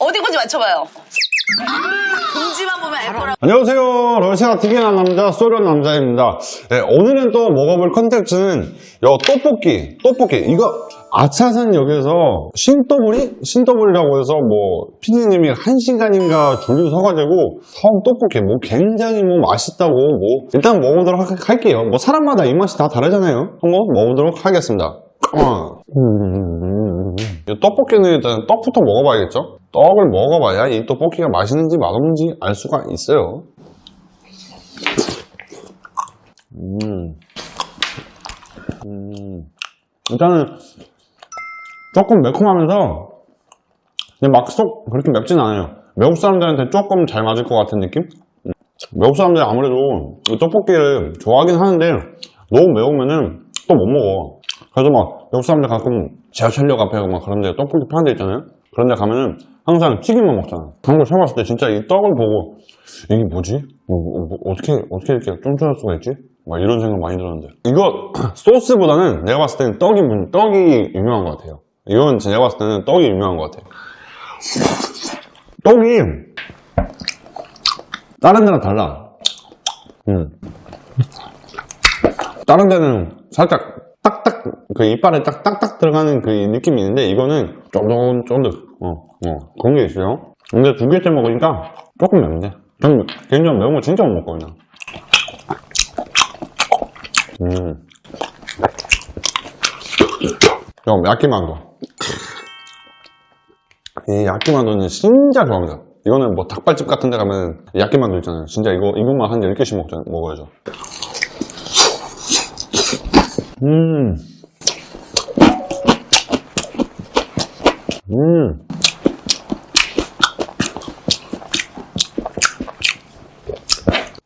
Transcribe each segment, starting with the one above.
어디 건지 맞춰봐요. 금지만 보면 알 거라고. 안녕하세요. 러시아 튀기는 남자, 소련 남자입니다. 네, 오늘은 또 먹어볼 컨텐츠는 요 떡볶이, 떡볶이. 이거 아차산역에서 신더블이? 신더블이라고 해서 뭐 피디님이 한 시간인가 줄을 서가지고 사온 떡볶이 뭐 굉장히 뭐 맛있다고 뭐 일단 먹어보도록 하- 할게요. 뭐 사람마다 입맛이 다 다르잖아요. 한번 먹어보도록 하겠습니다. 어. 음. 이 떡볶이는 일단 떡부터 먹어봐야겠죠? 떡을 먹어봐야 이 떡볶이가 맛있는지 맛없는지 알 수가 있어요. 음. 음. 일단은 조금 매콤하면서 근데 막쏙 그렇게 맵진 않아요. 외국 사람들한테 조금 잘 맞을 것 같은 느낌? 음. 외국 사람들이 아무래도 이 떡볶이를 좋아하긴 하는데 너무 매우면은 또 못 먹어. 그래서 막 외국 사람들 가끔 지하철역 앞에 막 그런 데 떡볶이 파는 데 있잖아요. 그런 데 가면은 항상 튀김만 먹잖아. 한국 처음 왔을 때 진짜 이 떡을 보고 이게 뭐지? 뭐, 뭐, 뭐, 어떻게 어떻게 이렇게 쫀쫀할 수가 있지? 막 이런 생각 많이 들었는데 이거 소스보다는 내가 봤을 때는 떡이 문- 떡이 유명한 것 같아요. 이건 제가 봤을 때는 떡이 유명한 것 같아요. 떡이 다른 데랑 달라. 음. 다른 데는 살짝 딱딱 그 이빨에 딱 딱딱 들어가는 그 느낌이 있는데 이거는 쫀득쫀득 어, 어 그런 게 있어요. 근데 두 개째 먹으니까 조금 맵네. 전 개인적으로 매운 거 진짜 못 먹거든요. 음. 좀 야끼만두. 이 야끼만두는 진짜 좋아합니다. 이거는 뭐 닭발집 같은 데 가면 야끼만두 있잖아요. 진짜 이거, 이것만 한 10개씩 먹자, 먹어야죠. 음. 음.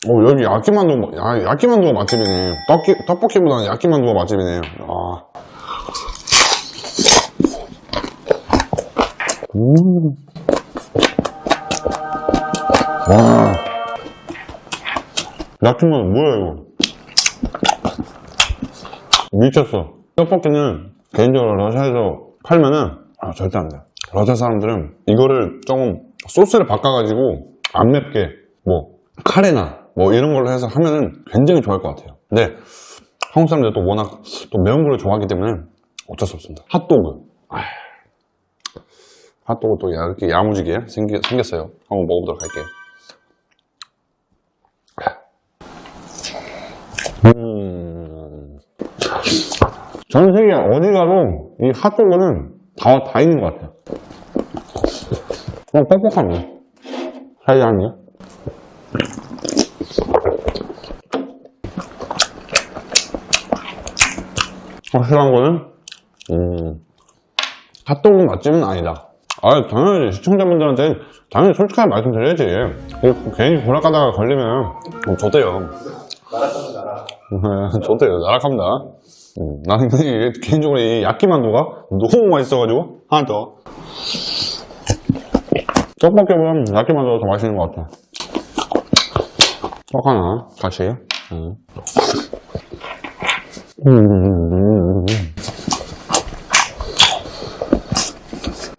오, 여기 야끼만두, 야, 야끼만두가 맛집이네. 떡기, 떡볶이보다는 야끼만두가 맛집이네. 아. 음. 와. 야끼만두 뭐야, 이거? 미쳤어. 떡볶이는 개인적으로 러시아에서 팔면은 아, 절대 안 돼. 러시아 사람들은 이거를 조금 소스를 바꿔가지고 안 맵게 뭐 카레나 뭐 이런 걸로 해서 하면은 굉장히 좋아할 것 같아요. 근데 한국 사람들 또 워낙 또 매운 걸 좋아하기 때문에 어쩔 수 없습니다. 핫도그. 아, 핫도그 또 야- 이렇게 야무지게 생겼어요. 한번 먹어보도록 할게요. 음. 전 세계 어디 가도 이 핫도그는 다, 다 있는 것 같아요. 그냥 뻑뻑하네. 사이다니. 확실한 거는, 음, 핫도그 맛집은 아니다. 아, 당연히 시청자분들한테 당연히 솔직하게 말씀드려야지. 괜히 보락가다가 걸리면 뭐 좋대요. 네, 좋대요. 나락합니다. 음, 나는 이- 개인적으로 이 야끼만두가 너무 맛있어가지고 하나 더. 떡볶이보다 야끼만두가 더 맛있는 것 같아. 떡 하나 같이. 음. 음.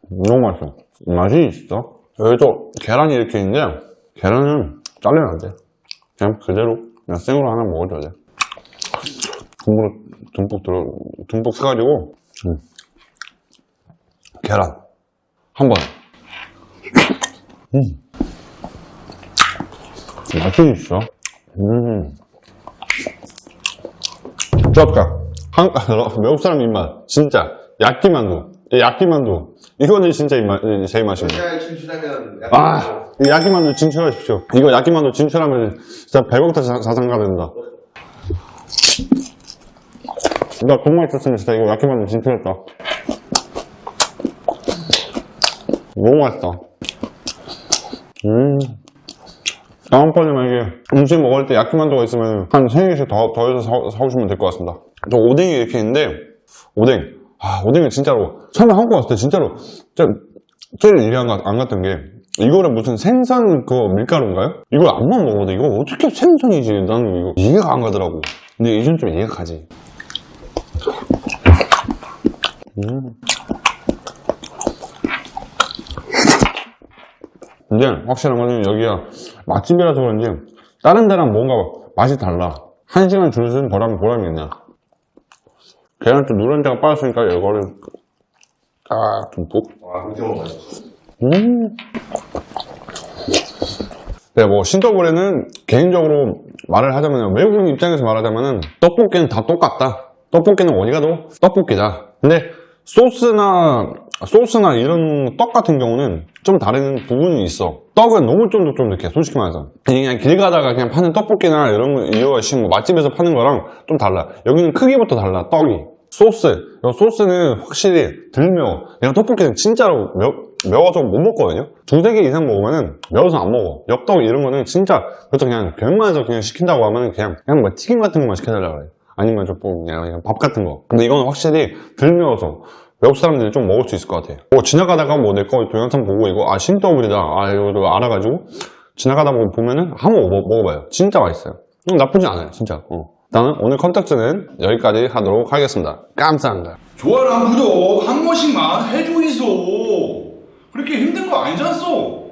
너무 맛있어. 맛이 있어. 여기도 계란이 이렇게 있는데 계란은 잘리면 안 돼. 그냥 그대로 그냥 생으로 하나 먹어줘야 돼. 국물 듬뿍 들어 듬뿍 써가지고 음. 계란 한 번. 음. 맛이 있어. 음. 좋다. 한, 외국 사람 입맛. 진짜. 야끼만두. 이 야끼만두. 이거는 진짜 입맛, 제 입맛입니다. 러시아에 진출하면 약간 아, 이 야끼만두 진출하십시오. 이거 야끼만두 진출하면 진짜 100억타 자산가 된다. 나 정말 있었으면 진짜 이거 야끼 만두 진출했다. 너무 맛있다. 음. 다음번에 만약에 음식 먹을 때 야끼만두가 있으면 한 3개씩 더, 더 해서 사, 사오시면 될 것 같습니다. 저 오뎅이 이렇게 있는데, 오뎅. 아, 오뎅은 진짜로, 처음에 한국 왔을 때 진짜로, 진짜 제일 이해 안, 갔- 안 갔던 게, 이거는 무슨 생선 그 밀가루인가요? 이걸 안만 먹어도 이거 어떻게 생선이지? 나는 이거 이해가 안 가더라고. 근데 이젠 좀 이해가 가지. 음. 근데 확실한 거는 여기가 맛집이라서 그런지 다른 데랑 뭔가 맛이 달라. 한 시간 줄 서는 보람이 보람이 있네. 계란 좀 누런자가 빠졌으니까 이거를 딱 듬뿍. 와, 그렇게 먹어야지. 음. 네, 뭐 신더블에는 개인적으로 말을 하자면 외국인 입장에서 말하자면은 떡볶이는 다 똑같다. 떡볶이는 어디 가도 떡볶이다. 근데 소스나 소스나 이런 떡 같은 경우는 좀 다른 부분이 있어. 떡은 너무 쫀득쫀득해, 솔직히 말해서. 그냥 길 가다가 그냥 파는 떡볶이나 이런 거, 식뭐 맛집에서 파는 거랑 좀 달라. 여기는 크기부터 달라, 떡이. 소스. 이 소스는 확실히 덜 매워. 내가 떡볶이는 진짜로 매, 매워서 못 먹거든요? 두세 개 이상 먹으면은 매워서 안 먹어. 엽떡 이런 거는 진짜, 그렇죠. 그냥 병만에서 그냥 시킨다고 하면은 그냥, 그냥 뭐 튀김 같은 것만 시켜달라고 그래. 아니면 좀뭐 그냥, 밥 같은 거. 근데 이거는 확실히 덜 매워서 외국 사람들이 좀 먹을 수 있을 것 같아. 뭐 지나가다가 뭐 내 거 동영상 보고 이거 아 신더블이다. 아 이거 알아가지고 지나가다 보면은 한번 먹, 먹어봐요. 진짜 맛있어요. 음, 나쁘지 않아요, 진짜. 어. 일단은 오늘 컨텐츠는 여기까지 하도록 하겠습니다. 감사합니다. 좋아요랑 구독 한 번씩만 해줘 있어. 그렇게 힘든 거 아니잖소.